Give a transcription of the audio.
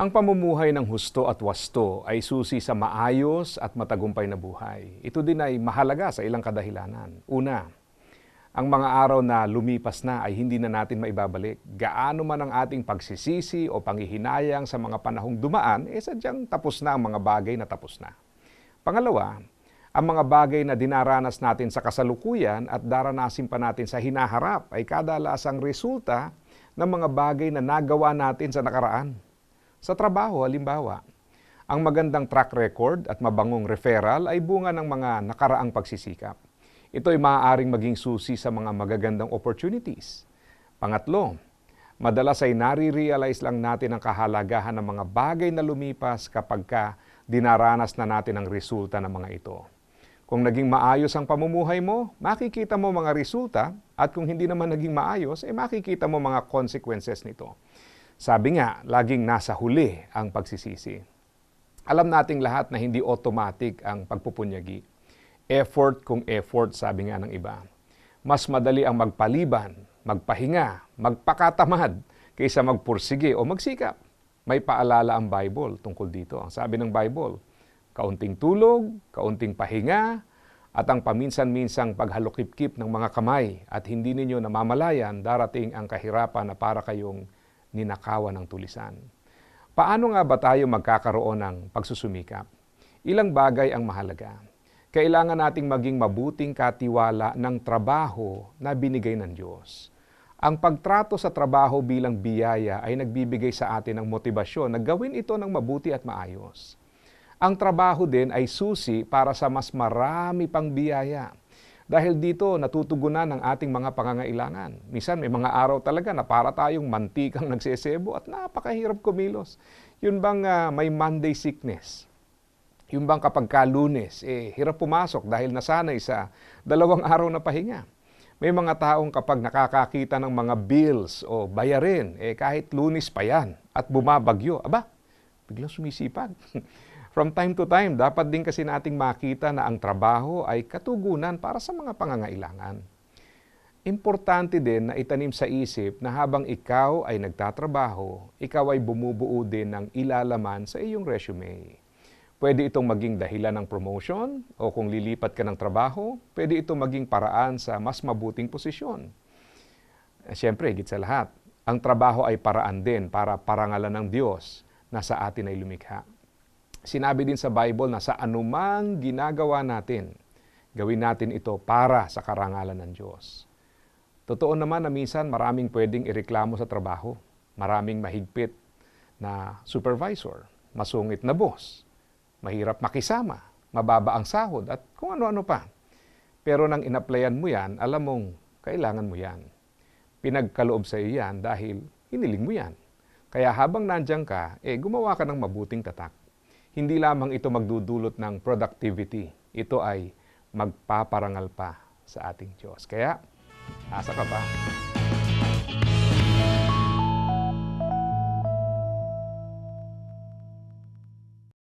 Ang pamumuhay ng husto at wasto ay susi sa maayos at matagumpay na buhay. Ito din ay mahalaga sa ilang kadahilanan. Una, ang mga araw na lumipas na ay hindi na natin maibabalik. Gaano man ang ating pagsisisi o panghihinayang sa mga panahong dumaan, eh sadyang tapos na ang mga bagay na tapos na. Pangalawa, ang mga bagay na dinaranas natin sa kasalukuyan at daranasin pa natin sa hinaharap ay kadalasang resulta ng mga bagay na nagawa natin sa nakaraan. Sa trabaho, halimbawa, ang magandang track record at mabangong referral ay bunga ng mga nakaraang pagsisikap. Ito ay maaaring maging susi sa mga magagandang opportunities. Pangatlo, madalas ay nare-realize lang natin ang kahalagahan ng mga bagay na lumipas kapag ka dinaranas na natin ang resulta ng mga ito. Kung naging maayos ang pamumuhay mo, makikita mo mga resulta at kung hindi naman naging maayos, eh makikita mo mga consequences nito. Sabi nga, laging nasa huli ang pagsisisi. Alam nating lahat na hindi automatic ang pagpupunyagi. Effort kung effort, sabi nga ng iba. Mas madali ang magpaliban, magpahinga, magpakatamad, kaysa magpursige o magsikap. May paalala ang Bible tungkol dito. Ang sabi ng Bible, kaunting tulog, kaunting pahinga, at ang paminsan-minsang paghalukip-kip ng mga kamay at hindi ninyo namamalayan, darating ang kahirapan na para kayong ninakawan ng tulisan. Paano nga ba tayo magkakaroon ng pagsusumikap? Ilang bagay ang mahalaga. Kailangan nating maging mabuting katiwala ng trabaho na binigay ng Diyos. Ang pagtrato sa trabaho bilang biyaya ay nagbibigay sa atin ng motibasyon na gawin ito ng mabuti at maayos. Ang trabaho din ay susi para sa mas marami pang biyaya. Dahil dito natutugunan ang ating mga pangangailangan. Minsan may mga araw talaga na para tayong mantikang nagsesebo at napakahirap kumilos. Yun bang uh, may Monday sickness? Yung bang kapag ka lunes, eh, hirap pumasok dahil nasanay sa dalawang araw na pahinga. May mga taong kapag nakakakita ng mga bills o bayarin, eh, kahit lunes pa yan at bumabagyo, aba, biglang sumisipag. From time to time, dapat din kasi nating makita na ang trabaho ay katugunan para sa mga pangangailangan. Importante din na itanim sa isip na habang ikaw ay nagtatrabaho, ikaw ay bumubuo din ng ilalaman sa iyong resume. Pwede itong maging dahilan ng promotion o kung lilipat ka ng trabaho, pwede itong maging paraan sa mas mabuting posisyon. Siyempre, higit sa lahat, ang trabaho ay paraan din para parangalan ng Diyos na sa atin ay lumikha. Sinabi din sa Bible na sa anumang ginagawa natin, gawin natin ito para sa karangalan ng Diyos. Totoo naman na minsan maraming pwedeng ireklamo sa trabaho. Maraming mahigpit na supervisor, masungit na boss, mahirap makisama, mababa ang sahod at kung ano-ano pa. Pero nang inaplayan mo yan, alam mong kailangan mo yan. Pinagkaloob sa iyo yan dahil hiniling mo yan. Kaya habang nandiyan ka, eh gumawa ka ng mabuting tatak hindi lamang ito magdudulot ng productivity. Ito ay magpaparangal pa sa ating Diyos. Kaya, asa ka pa?